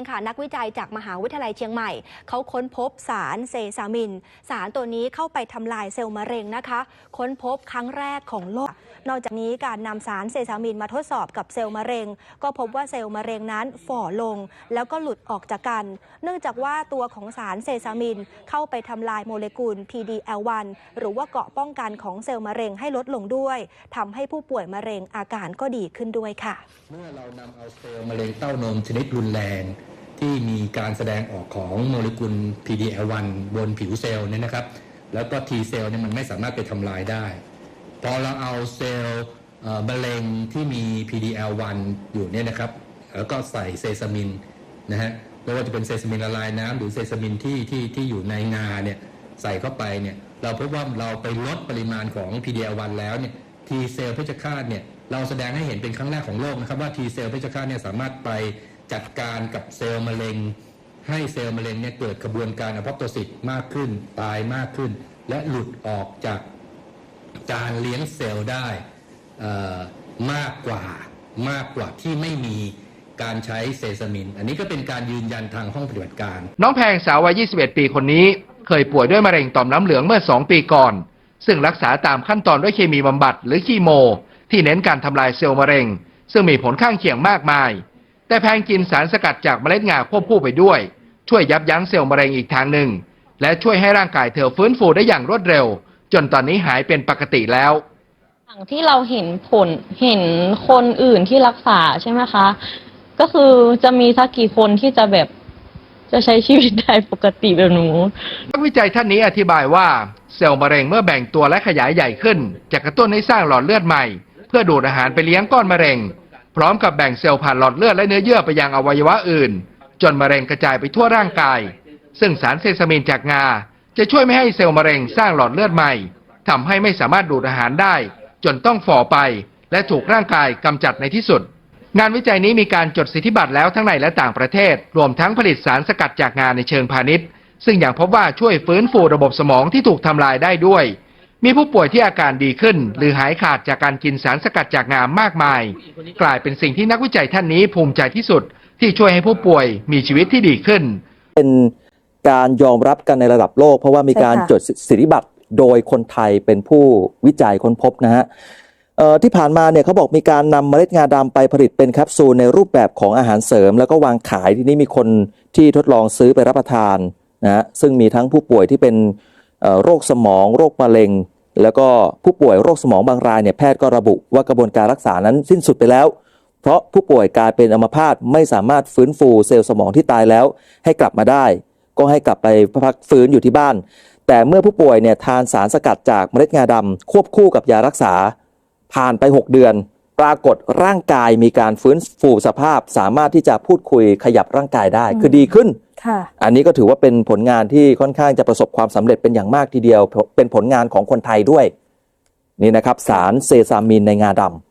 ค่ะนักวิจัยจากมหาวิทยาลัยเชียงใหม่ เขาค้นพบสารเซซามิน สารตัวนี้เข้าไปทำลายเซลล์มะเร็งนะคะ ค้นพบครั้งแรกของโลก นอกจากนี้การนำสารเซซามินมาทดสอบกับเซลล์มะเร็ง ก็พบว่าเซลล์มะเร็งนั้นฝ่อลง แล้วก็หลุดออกจากกัน เนื่องจากว่าตัวของสารเซซามิน เข้าไปทำลายโมเลกุล PDL1 หรือว่าเกาะป้องกันของเซลล์มะเร็งให้ลดลงด้วยทำให้ผู้ป่วยมะเร็งอาการก็ดีขึ้นด้วยค่ะ เมื่อเรานำเอาเซลล์มะเร็งเต้านมชนิดรุนแรง ที่มีการแสดงออกของโมเลกุล PD-L1 บนผิวเซลล์เนี่ยนะครับ แล้วก็ T เซลล์เนี่ยมันไม่สามารถไปทำลายได้ พอเราเอาเซลล์มะเร็งที่มี PD-L1 อยู่เนี่ยนะครับ แล้วก็ใส่เซซามินนะฮะไม่ว่าจะเป็นเซซามินละลายน้ำหรือเซซามินที่ที่ที่อยู่ในงาเนี่ยใส่เข้าไปเนี่ยเราพบว่าเราไปลดปริมาณของ PD-L1 แล้วเนี่ย T เซลล์เพชฌฆาตเนี่ยเราแสดงให้เห็นเป็นครั้งแรกของโลกนะครับว่า T เซลล์เพชฌฆาตเนี่ยสามารถไป จัดการกับเซลล์มะเร็ง ให้เซลล์มะเร็งเนี่ยเกิดกระบวนการอพอปโตซิสมากขึ้น ตายมากขึ้น และหลุดออกจากการเลี้ยงเซลล์ได้มากกว่ามากกว่าที่ไม่มีการใช้เซซามิน อันนี้ก็เป็นการยืนยันทางห้องปฏิบัติการ น้องแพงสาววัย 21 ปีคนนี้ เคยป่วยด้วยมะเร็งต่อมน้ำเหลืองเมื่อ 2 ปีก่อน ซึ่งรักษาตามขั้นตอนด้วยเคมีบำบัดหรือคีโม ที่เน้นการทำลายเซลล์มะเร็ง ซึ่งมีผลข้างเคียงมากมาย แต่แพงกินสารสกัดจากเมล็ดงาควบคู่ไปด้วย ช่วยยับยั้งเซลล์มะเร็งอีกทางหนึ่ง และช่วยให้ร่างกายเธอฟื้นฟูได้อย่างรวดเร็ว จนตอนนี้หายเป็นปกติแล้วอย่างที่เราเห็นผลเห็นคนอื่นที่รักษาใช่ไหมคะ ก็คือจะมีสักกี่คนที่จะแบบจะใช้ชีวิตได้ปกติแบบหนูนักวิจัยท่านนี้อธิบายว่าเซลล์มะเร็งเมื่อแบ่งตัวและขยายใหญ่ขึ้น จะกระตุ้นให้สร้างหลอดเลือดใหม่ เพื่อดูดอาหารไปเลี้ยงก้อนมะเร็ง พร้อมกับแบ่งเซลล์ผ่านหลอดเลือดและเนื้อเยื่อไปยังอวัยวะอื่น จนมะเร็งกระจายไปทั่วร่างกาย ซึ่งสารเซซามินจากงา จะช่วยไม่ให้เซลล์มะเร็งสร้างหลอดเลือดใหม่ทำให้ไม่สามารถดูดอาหารได้ จนต้องฝ่อไป และถูกร่างกายกำจัดในที่สุด งานวิจัยนี้มีการจดสิทธิบัตรแล้วทั้งในและต่างประเทศ รวมทั้งผลิตสารสกัดจากงานในเชิงพาณิชย์ ซึ่งอย่างพบว่าช่วยฟื้นฟูระบบสมองที่ถูกทำลายได้ด้วย มีผู้ป่วยที่อาการดีขึ้น หรือหายขาดจากการกินสารสกัดจากงามากมาย กลายเป็นสิ่งที่นักวิจัยท่านนี้ภูมิใจที่สุด ที่ช่วยให้ผู้ป่วยมีชีวิตที่ดีขึ้น เป็นการยอมรับกันในระดับโลก เพราะว่ามีการจดสิทธิบัตรโดยคนไทยเป็นผู้วิจัยค้นพบนะฮะที่ผ่านมาเนี่ยเขาบอกมีการนำเมล็ดงาดำไปผลิตเป็นแคปซูลในรูปแบบของอาหารเสริม แล้วก็วางขายที่นี่มีคนที่ทดลองซื้อไปรับประทานนะฮะซึ่งมีทั้งผู้ป่วยที่เป็น โรคสมอง โรคมะเร็ง แล้วก็ผู้ป่วยโรคสมองบางรายเนี่ยแพทย์ก็ระบุว่ากระบวนการรักษานั้นสิ้นสุดไปแล้ว เพราะผู้ป่วยกลายเป็นอัมพาตไม่สามารถฟื้นฟูเซลล์สมองที่ตายแล้ว ให้กลับมาได้ ก็ให้กลับไปพักฟื้นอยู่ที่บ้าน แต่เมื่อผู้ป่วยเนี่ยทานสารสกัดจากเมล็ดงาดำควบคู่กับยารักษา ผ่านไป 6 เดือน ปรากฏร่างกายมีการฟื้นฟูสภาพ สามารถที่จะพูดคุยขยับร่างกายได้คือดีขึ้น อันนี้ก็ถือว่าเป็นผลงานที่ค่อนข้างจะประสบความสำเร็จเป็นอย่างมากทีเดียว เป็นผลงานของคนไทยด้วย นี่นะครับสารเซซามินในงาดำ